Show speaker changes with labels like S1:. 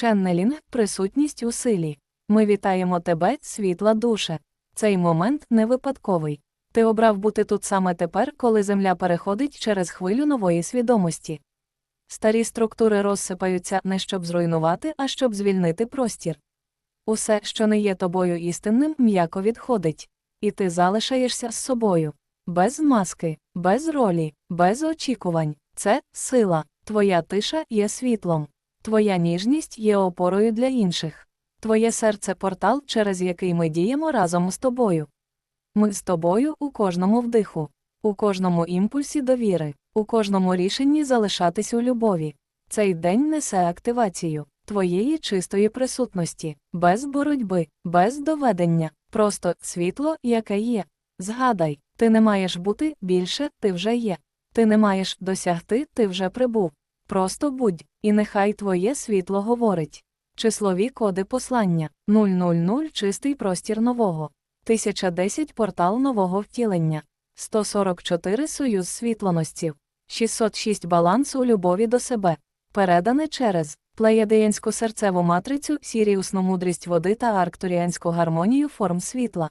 S1: Ченнелінг присутність у силі. Ми вітаємо тебе, світла душе. Цей момент не випадковий. Ти обрав бути тут саме тепер, коли Земля переходить через хвилю нової свідомості. Старі структури розсипаються не щоб зруйнувати, а щоб звільнити простір. Усе, що не є тобою істинним, м'яко відходить, і ти залишаєшся з собою. Без маски, без ролі, без очікувань. Це сила. Твоя тиша є світлом. Твоя ніжність є опорою для інших. Твоє серце портал, через який ми діємо разом з тобою. Ми з тобою у кожному вдиху, у кожному імпульсі довіри, у кожному рішенні залишатись у любові. Цей день несе активацію твоєї чистої присутності, без боротьби, без доведення, просто світло, яке є. Згадай, ти не маєш бути більше, ти вже є. Ти не маєш досягти, ти вже прибув. Просто будь, і нехай твоє світло говорить. Числові коди послання. 000 чистий простір нового, 1010 портал нового втілення, 144 союз світлоносців, 606 баланс у любові до себе, передане через плеядеянську серцеву матрицю, сіріусну мудрість води та арктуріанську гармонію форм світла.